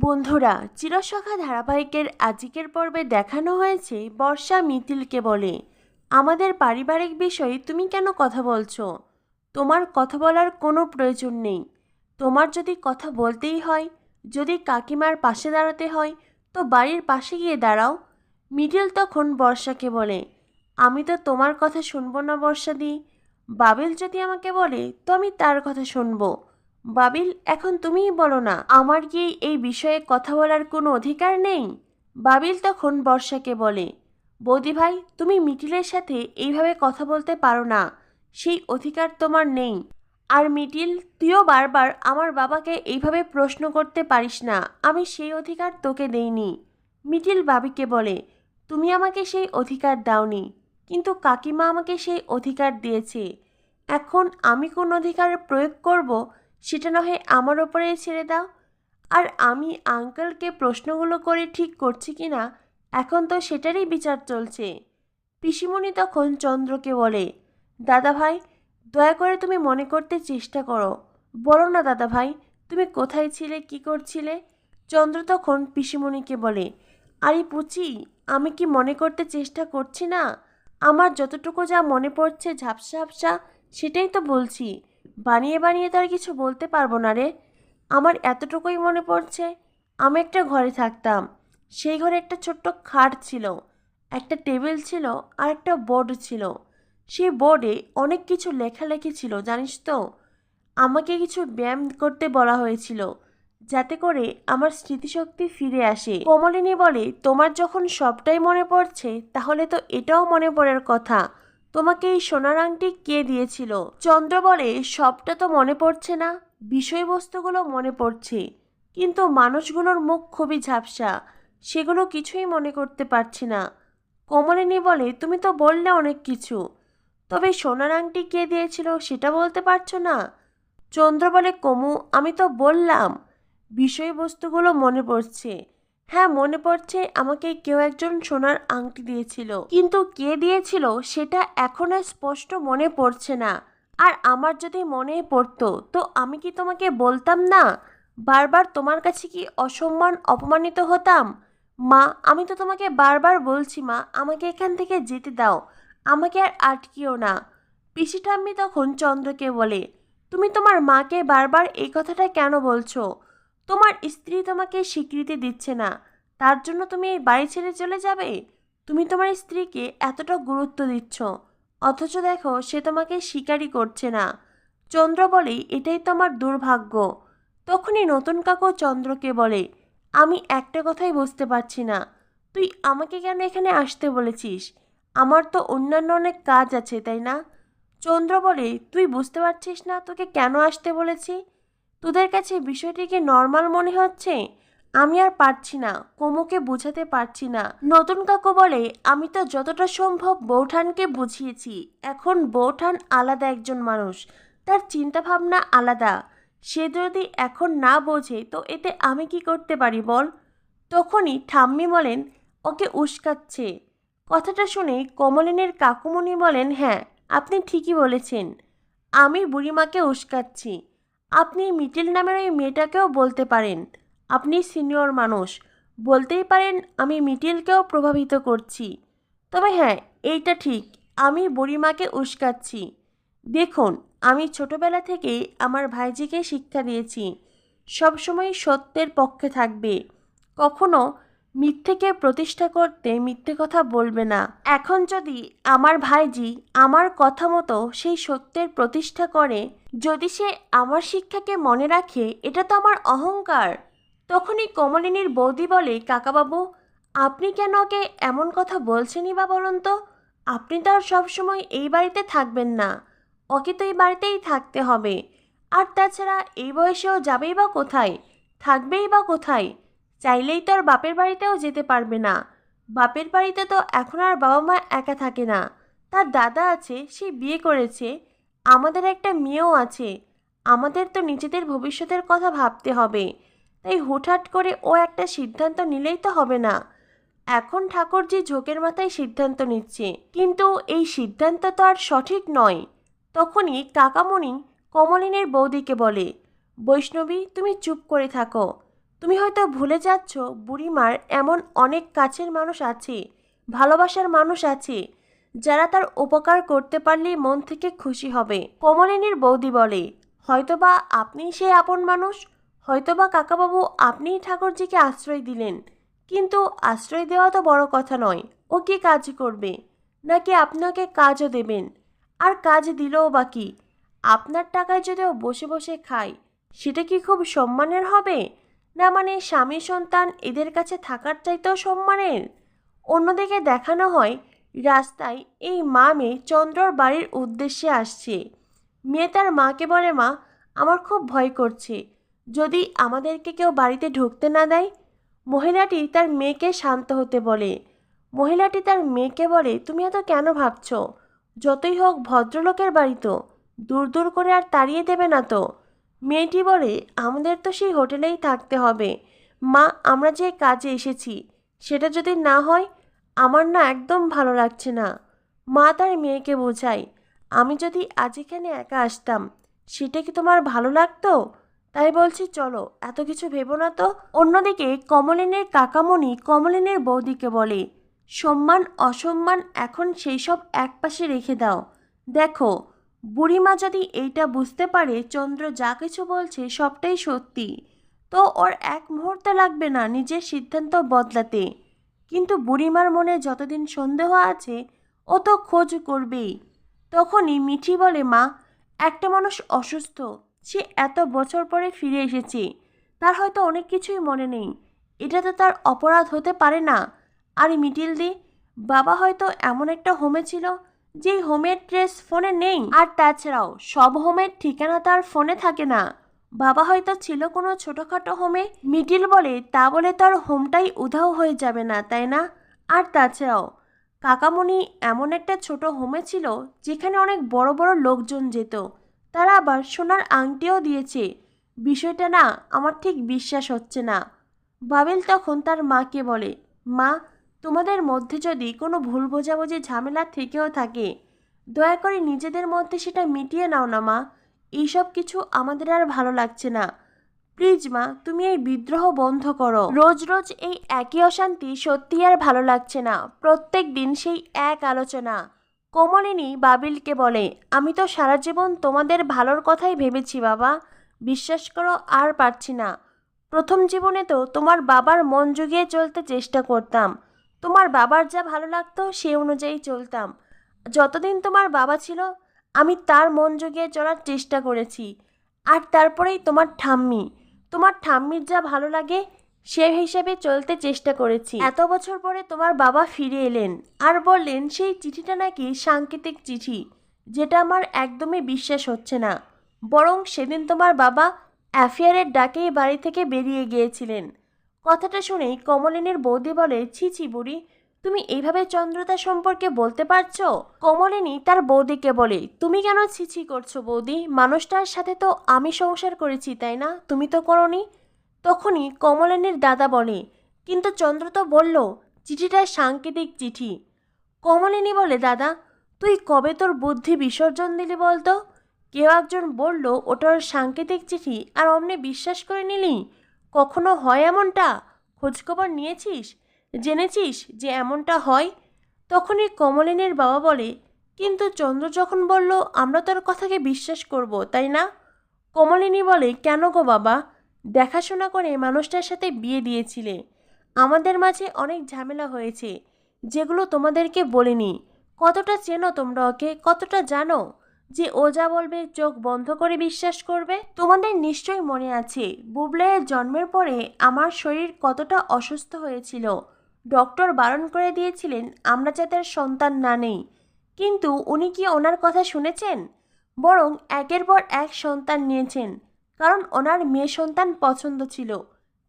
বন্ধুরা, চিরসখা ধারাবাহিকের আজকের পর্বে দেখানো হয়েছে বর্ষা মিতিলকে বলে। আমাদের পারিবারিক বিষয়ে তুমি কেন কথা বলছো? তোমার কথা বলার কোনো প্রয়োজন নেই। তোমার যদি কথা বলতেই হয়, যদি কাকিমার পাশে দাঁড়াতে হয়, তো বাড়ির পাশে গিয়ে দাঁড়াও। মিডিল তখন বর্ষাকে বলে, আমি তো তোমার কথা শুনব না বর্ষা দি বাবিল যদি আমাকে বলে, তো আমি তার কথা শুনব। বাবিল, এখন তুমিই বলো না, আমার কি এই বিষয়ে কথা বলার কোনো অধিকার নেই? বাবিল তখন বর্ষাকে বলে, বৌদি ভাই, তুমি মিটিলের সাথে এইভাবে কথা বলতে পারো না, সেই অধিকার তোমার নেই। আর মিটিল, তুইও বারবার আমার বাবাকে এইভাবে প্রশ্ন করতে পারিস না, আমি সেই অধিকার তোকে দেইনি। মিটিল বাবিকে বলে, তুমি আমাকে সেই অধিকার দাওনি, কিন্তু কাকিমা আমাকে সেই অধিকার দিয়েছে। এখন আমি কোন অধিকার প্রয়োগ করব সেটা নহে আমার ওপরে ছেড়ে দাও। আর আমি আঙ্কেলকে প্রশ্নগুলো করে ঠিক করছি কি না, এখন তো সেটারই বিচার চলছে। পিসিমণি তখন চন্দ্রকে বলে, দাদা ভাই, দয়া করে তুমি মনে করতে চেষ্টা করো। বলো না দাদা ভাই, তুমি কোথায় ছিলে, কি করছিলে? চন্দ্র তখন পিসিমণিকে বলে, আরে পুচি, আমি কি মনে করতে চেষ্টা করছি না? আমার যতটুকু যা মনে পড়ছে ঝাপসা ঝাপসা, সেটাই তো বলছি। বানিয়ে বানিয়ে তো আর কিছু বলতে পারব না রে। আমার এতটুকুই মনে পড়ছে, আমি একটা ঘরে থাকতাম। সেই ঘরে একটা ছোট্ট খাট ছিল, একটা টেবিল ছিল আর একটা বোর্ড ছিল। সেই বোর্ডে অনেক কিছু লেখালেখি ছিল, জানিস তো? আমাকে কিছু ব্যায়াম করতে বলা হয়েছিল, যাতে করে আমার স্মৃতিশক্তি ফিরে আসে। কমলিনী বলে, তোমার যখন সবটাই মনে পড়ছে, তাহলে তো এটাও মনে পড়ার কথা। তোমাকে এই সোনার আংটি কে দিয়েছিল? চন্দ্র বলে, সবটা তো মনে পড়ছে না। বিষয়বস্তুগুলো মনে পড়ছে, কিন্তু মানুষগুলোর মুখ খুবই ঝাপসা, সেগুলো কিছুই মনে করতে পারছি না। কমলিনী বলে, তুমি তো বললে অনেক কিছু। তবে সোনার আংটি কে দিয়েছিল সেটা বলতে পারছ না? চন্দ্র বলে, কমু, আমি তো বললাম, বিষয়বস্তুগুলো মনে পড়ছে। হ্যাঁ মনে পড়ছে আমাকে কেউ একজন সোনার আংটি দিয়েছিল। কিন্তু কে দিয়েছিল সেটা এখন আর স্পষ্ট মনে পড়ছে না। আর আমার যদি মনে পড়তো, তো আমি কি তোমাকে বলতাম না? বারবার তোমার কাছে কি অসম্মান অপমানিত হতাম? মা, আমি তো তোমাকে বারবার বলছি মা, আমাকে এখান থেকে যেতে দাও। আমাকে আর আটকিও না। পিসি ঠাম্মি তখন চন্দ্রকে বলে, তুমি তোমার মাকে বারবার এই কথাটা কেন বলছো? তোমার স্ত্রী তোমাকে স্বীকৃতি দিচ্ছে না। তার জন্য তুমি এই বাড়ি ছেড়ে চলে যাবে? তুমি তোমার স্ত্রীকে এতটা গুরুত্ব দিচ্ছ। অথচ দেখো, সে তোমাকে স্বীকারই করছে না। চন্দ্র বলে, এটাই তোমার দুর্ভাগ্য। তখনই নতুন কাকু চন্দ্রকে বলে, আমি একটা কথাই বুঝতে পারছি না। তুই আমাকে কেন এখানে আসতে বলেছিস? আমার তো অন্যান্য অনেক কাজ আছে, তাই না? চন্দ্র বলে, তুই বুঝতে পারছিস না তোকে কেন আসতে বলেছি? তোদের কাছে বিষয়টিকে নর্মাল মনে হচ্ছে? আমি আর পারছি না, কোমোকে বোঝাতে পারছি না। নতুন কাকু বলে, আমি তো যতটা সম্ভব বৌঠানকে বুঝিয়েছি। এখন বৌঠান আলাদা একজন মানুষ, তার চিন্তাভাবনা আলাদা। সে যদি এখন না বোঝে, তো এতে আমি কি করতে পারি বল? তখনই ঠাম্মি বলেন, ওকে উস্কাচ্ছে। কথাটা শুনে কমলিনীর কাকুমণি বলেন হ্যাঁ আপনি ঠিকই বলেছেন। আমি বুড়িমাকে উস্কাচ্ছি। আপনি মিটিল নামের ওই মেয়েটাকেও বলতে পারেন। আপনি সিনিয়র মানুষ। বলতেই পারেন, আমি মিটিলকেও প্রভাবিত করছি। তবে হ্যাঁ এইটা ঠিক, আমি বুড়িমাকে উস্কাচ্ছি। দেখুন, আমি ছোটবেলা থেকেই আমার ভাইজিকে শিক্ষা দিয়েছি। সবসময় সত্যের পক্ষে থাকবে। কখনো মিথ্যেকে প্রতিষ্ঠা করতে মিথ্যে কথা বলবে না। এখন যদি আমার ভাইজি আমার কথা মতো সেই সত্যের প্রতিষ্ঠা করে যদি সে আমার শিক্ষাকে মনে রাখে, এটা তো আমার অহংকার। তখনই কমলিনীর বৌদি বলে, কাকাবাবু, আপনি কেন ওকে এমন কথা বলছেনই বা বলুন তো? আপনি তো আর সবসময় এই বাড়িতে থাকবেন না। ওকে তো এই বাড়িতেই থাকতে হবে। আর তাছাড়া এই বয়সেও যাবেই বা কোথায়? থাকবেই বা কোথায়? চাইলেই তো আর বাপের বাড়িতেও যেতে পারবে না। বাপের বাড়িতে তো এখন আর বাবা মা একা থাকে না। তার দাদা আছে, সে বিয়ে করেছে। আমাদের একটা মেয়েও আছে। আমাদের তো নিজেদের ভবিষ্যতের কথা ভাবতে হবে। তাই হুটহাট করে ও একটা সিদ্ধান্ত নিলেই তো হবে না। এখন ঠাকুরজি ঝোঁকের মাথায় সিদ্ধান্ত নিচ্ছে। কিন্তু এই সিদ্ধান্ত তো আর সঠিক নয়। তখনই কাকামণি কমলিনের বৌদিকে বলে, বৈষ্ণবী, তুমি চুপ করে থাকো। তুমি হয়তো ভুলে যাচ্ছ, বুড়িমার এমন অনেক কাছের মানুষ আছে, ভালোবাসার মানুষ আছে। যারা তার উপকার করতে পারলেই মন থেকে খুশি হবে। কমলিনীর বৌদি বলে, হয়তোবা আপনিই সেই আপন মানুষ, হয়তোবা কাকাবাবু আপনিই ঠাকুরজিকে আশ্রয় দিলেন। কিন্তু আশ্রয় দেওয়া তো বড় কথা নয়, ও কি কাজ করবে? নাকি আপনাকে কাজও দেবেন? আর কাজ দিলেও বা কি? আপনার টাকায় যদি ও বসে বসে খায়, সেটা কি খুব সম্মানের হবে? না মানে স্বামী সন্তান এদের কাছে থাকার চাইতেও সম্মানের? অন্যদিকে দেখানো হয় রাস্তায় এই মা মেয়ে চন্দ্রর বাড়ির উদ্দেশ্যে আসছে। মেয়ে তার মাকে বলে, মা, আমার খুব ভয় করছে। যদি আমাদেরকে কেউ বাড়িতে ঢুকতে না দেয়? মহিলাটি তার মেয়েকে শান্ত হতে বলে। মহিলাটি তার মেয়েকে বলে, তুমি এত কেন ভাবছ? যতই হোক ভদ্রলোকের বাড়ি তো, দূর দূর করে আর তাড়িয়ে দেবে না তো? মেয়েটি বলে, আমাদের তো সেই হোটেলেই থাকতে হবে। মা, আমরা যে কাজে এসেছি, সেটা যদি না হয় আমার না একদম ভালো লাগছে না। মা তার মেয়েকে বোঝায়, আমি যদি আজ এখানে একা আসতাম, সেটা কি তোমার ভালো লাগতো? তাই বলছি, চলো, এত কিছু ভেবো না তো। অন্যদিকে কমলিনের কাকামণি কমলিনের বৌদিকে বলে, সম্মান, অসম্মান এখন সেই সব একপাশে রেখে দাও। দেখো, বুড়িমা যদি এইটা বুঝতে পারে, চন্দ্র যা কিছু বলছে সবটাই সত্যি। তো ওর এক মুহূর্ত লাগবে না নিজের সিদ্ধান্ত বদলাতে। কিন্তু বুড়িমার মনে যতদিন সন্দেহ আছে, ও তো খোঁজ করবেই। তখনই মিঠি বলে, মা, একটা মানুষ অসুস্থ, সে এত বছর পরে ফিরে এসেছে। তার হয়তো অনেক কিছুই মনে নেই। এটা তো তার অপরাধ হতে পারে না। আর মিটিল দি, বাবা হয়তো এমন একটা হোমে ছিল, যেই হোমের ড্রেস ফোনে নেই। আর তাছাড়াও, সব হোমের ঠিকানা তার ফোনে থাকে না। বাবা হয়তো ছিল কোনো ছোটোখাটো হোমে মিডিল বলে, তা বলে তার হোমটাই উধাও হয়ে যাবে না, তাই না? আর তাছাড়াও, কাকামণি এমন একটা ছোট হোমে ছিল যেখানে অনেক বড় বড় লোকজন যেত। তারা আবার সোনার আংটিও দিয়েছে। বিষয়টা না, আমার ঠিক বিশ্বাস হচ্ছে না। বাবেল তখন তার মাকে বলে, মা, তোমাদের মধ্যে যদি কোনো ভুল বোঝাবুঝি, ঝামেলা থেকেও থাকে, দয়া করে নিজেদের মধ্যে সেটা মিটিয়ে নাও না, মা। এইসব কিছু আমাদের আর ভালো লাগছে না। প্লিজ মা, তুমি এই বিদ্রোহ বন্ধ করো। রোজ রোজ এই একই অশান্তি সত্যি আর ভালো লাগছে না। প্রত্যেক দিন সেই এক আলোচনা। কোমলিনী বাবিলকে বলে, আমি তো সারা জীবন তোমাদের ভালোর কথাই ভেবেছি বাবা। বিশ্বাস করো, আর পারছি না। প্রথম জীবনে তো তোমার বাবার মন জুগিয়ে চলতে চেষ্টা করতাম। তোমার বাবার যা ভালো লাগতো সে অনুযায়ী চলতাম। যতদিন তোমার বাবা ছিল আমি তার মন জুগিয়ে চলার চেষ্টা করেছি। আর তারপরেই তোমার ঠাম্মি। তোমার ঠাম্মির যা ভালো লাগে, সে হিসেবে চলতে চেষ্টা করেছি। এত বছর পরে তোমার বাবা ফিরে এলেন আর বললেন, সেই চিঠিটা নাকি সাংকেতিক চিঠি, যেটা আমার একদমই বিশ্বাস হচ্ছে না। বরং সেদিন তোমার বাবা অ্যাফেয়ারের ডাকেই বাড়ি থেকে বেরিয়ে গিয়েছিলেন। কথাটা শুনেই কমলিনীর বৌদি বলে, ছি ছি বুড়ি তুমি এইভাবে চন্দ্রতা সম্পর্কে বলতে পারছ? কমলিনী তার বৌদিকে বলে, তুমি কেন ছিছি করছ বৌদি? মানুষটার সাথে তো আমি সংসার করেছি, তাই না? তুমি তো করনি? তখনই কমলিনীর দাদা বলে, কিন্তু চন্দ্র তো বলল, চিঠিটা সাংকেতিক চিঠি। কমলিনী বলে, দাদা, তুই কবে তোর বুদ্ধি বিসর্জন দিলি বলতো? কেউ একজন বলল, ওটার সাংকেতিক চিঠি আর অমনি বিশ্বাস করে নিলি? কখনো হয় এমনটা? খোঁজখবর নিয়েছিস? জেনেছিস যে এমনটা হয়? তখনই কমলিনীর বাবা বলে, কিন্তু চন্দ্র যখন বলল, আমরা তোর কথাকে বিশ্বাস করব, তাই না? কমলিনী বলে, কেন গো বাবা? দেখাশোনা করে মানুষটার সাথে বিয়ে দিয়েছিলে। আমাদের মাঝে অনেক ঝামেলা হয়েছে, যেগুলো তোমাদেরকে বলিনি। কতটা চেনো তোমরা ওকে? কতটা জানো যে ও যা বলবে চোখ বন্ধ করে বিশ্বাস করবে? তোমাদের নিশ্চয়ই মনে আছে, বুবলাইয়ের জন্মের পরে আমার শরীর কতটা অসুস্থ হয়েছিল। ডক্টর বারণ করে দিয়েছিলেন, আমরা যাদের সন্তান না নেই। কিন্তু উনি কি ওনার কথা শুনেছেন? বরং একের পর এক সন্তান নিয়েছেন, কারণ ওনার মেয়ে সন্তান পছন্দ ছিল।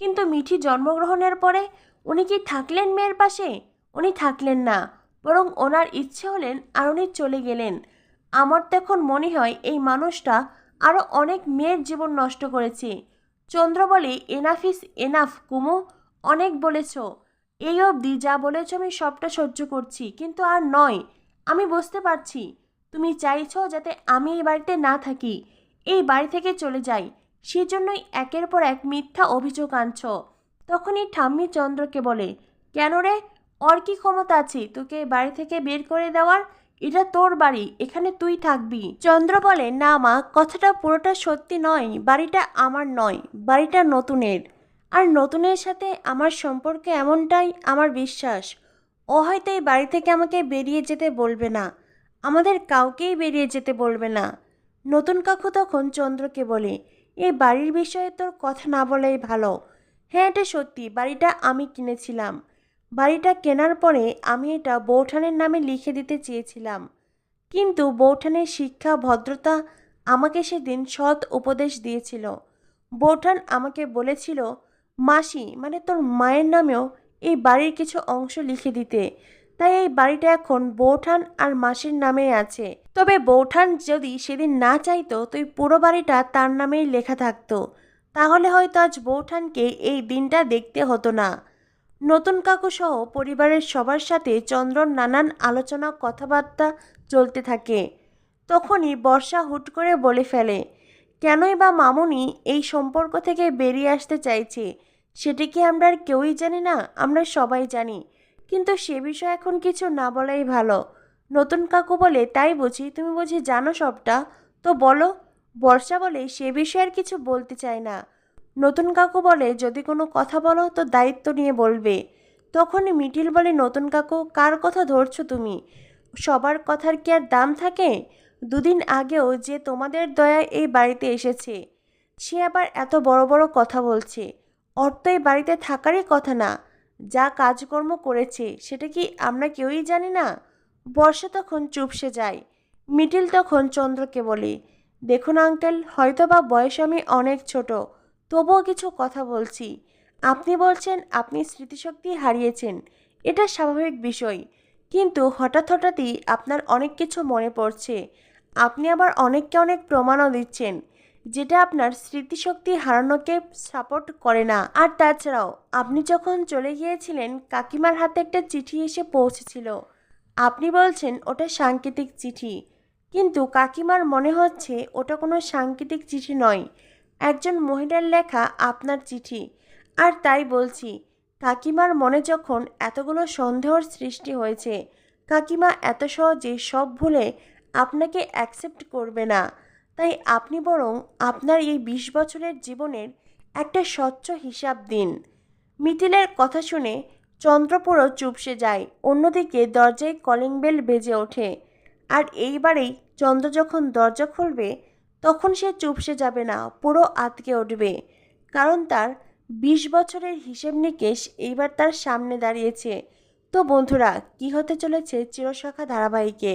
কিন্তু মিঠি জন্মগ্রহণের পরে উনি কি থাকলেন মেয়ের পাশে? উনি থাকলেন না, বরং ওনার ইচ্ছে হলেন আর উনি চলে গেলেন। আমার তো এখন মনে হয় এই মানুষটা আরও অনেক মেয়ের জীবন নষ্ট করেছে। চন্দ্র বলে এনাফ ইস এনাফ, কুমু, অনেক বলেছ। এই অবধি যা বলেছ আমি সবটা সহ্য করছি, কিন্তু আর নয়। আমি বুঝতে পারছি। তুমি চাইছো যাতে আমি এই বাড়িতে না থাকি। এই বাড়ি থেকে চলে যাই। সেজন্যই একের পর এক মিথ্যা অভিযোগ আনছ। তখনই ঠাম্মি চন্দ্রকে বলে, কেন রে? ওর কি ক্ষমতা আছে? তোকে বাড়ি থেকে বের করে দেওয়ার? এটা তোর বাড়ি। এখানে তুই থাকবি। চন্দ্র বলে, না মা, কথাটা পুরোটা সত্যি নয়। বাড়িটা আমার নয়। বাড়িটা নতুনের। আর নতুনের সাথে আমার সম্পর্কে এমনটাই আমার বিশ্বাস। ও হয়তো এই বাড়ি থেকে আমাকে বেরিয়ে যেতে বলবে না। আমাদের কাউকেই বেরিয়ে যেতে বলবে না। নতুন কাকু তখন চন্দ্রকে বলে, এই বাড়ির বিষয়ে তোর কথা না বলাই ভালো। হ্যাঁ এটা সত্যি, বাড়িটা আমি কিনেছিলাম। বাড়িটা কেনার পরে আমি এটা বৌঠানের নামে লিখে দিতে চেয়েছিলাম। কিন্তু বৌঠানের শিক্ষা, ভদ্রতা আমাকে সেদিন সৎ উপদেশ দিয়েছিল। বৌঠান আমাকে বলেছিল মাসি মানে তোর মায়ের নামেও এই বাড়ির কিছু অংশ লিখে দিতে। তাই এই বাড়িটা এখন বৌঠান আর মাসির নামেই আছে। তবে বৌঠান যদি সেদিন না চাইতো তুই পুরো বাড়িটা তার নামেই লেখা থাকতো। তাহলে হয়তো আজ বৌঠানকে এই দিনটা দেখতে হতো না। নতুন কাকু সহ পরিবারের সবার সাথে চন্দ্রন নানান আলোচনা কথাবার্তা চলতে থাকে। তখনই বর্ষা হুট করে বলে ফেলে কেনই বা মামুনি এই সম্পর্ক থেকে বেরিয়ে আসতে চাইছে, সেটি কি আমরা আর কেউই জানি না? আমরা সবাই জানি। কিন্তু সে বিষয়ে এখন কিছু না বলাই ভালো। নতুন কাকু বলে তাই বুঝি, তুমি বুঝি জানো সবটা? তো বলো, বর্ষা বলে সে বিষয়ে আর কিছু বলতে চায় না। নতুন কাকু বলে যদি কোনো কথা বলো তো দায়িত্ব নিয়ে বলবে। তখনই মিটিল বলে, নতুন কাকু, কার কথা ধরছো তুমি? সবার কথার কি আর দাম থাকে? দুদিন আগেও যে তোমাদের দয়ায় এই বাড়িতে এসেছে, সে আবার এত বড় বড় কথা বলছে। অর্থ এই বাড়িতে থাকারই কথা না, যা কাজকর্ম করেছে, সেটা কি আমরা কেউই জানি না? বর্ষা তখন চুপসে যায়, মিটিল তখন চন্দ্রকে বলে, দেখুন আঙ্কেল হয়তো বা বয়স আমি অনেক ছোট, তবুও কিছু কথা বলছি। আপনি বলছেন আপনি স্মৃতিশক্তি হারিয়েছেন, এটা স্বাভাবিক বিষয়, কিন্তু হঠাৎ হঠাৎই আপনার অনেক কিছু মনে পড়ছে। আপনি আবার অনেককে অনেক প্রমাণও দিচ্ছেন, যেটা আপনার স্মৃতিশক্তি হারানোকে সাপোর্ট করে না। আর তাছাড়াও, আপনি যখন চলে গিয়েছিলেন, কাকিমার হাতে একটা চিঠি এসে পৌঁছেছিল। আপনি বলছেন, ওটা সাংকেতিক চিঠি। কিন্তু কাকিমার মনে হচ্ছে, ওটা কোনো সাংকেতিক চিঠি নয়। একজন মহিলার লেখা আপনার চিঠি। আর তাই বলছি, কাকিমার মনে যখন এতগুলো সন্দেহর সৃষ্টি হয়েছে, কাকিমা এত সহজে সব ভুলে আপনাকে অ্যাকসেপ্ট করবে না। তাই আপনি বরং আপনার এই বিশ বছরের জীবনের একটা স্বচ্ছ হিসাব দিন। মিথিলের কথা শুনে চন্দ্রপুরও চুপসে যায়, অন্যদিকে দরজায় কলিং বেল বেজে ওঠে। আর এইবারেই চন্দ্র যখন দরজা খুলবে, তখন সে চুপসে যাবে না, পুরো আতকে উঠবে। কারণ তার বিশ বছরের হিসেব নিকেশ এইবার তার সামনে দাঁড়িয়েছে। তো বন্ধুরা, কি হতে চলেছে চিরশাখা ধারাবাহিকে?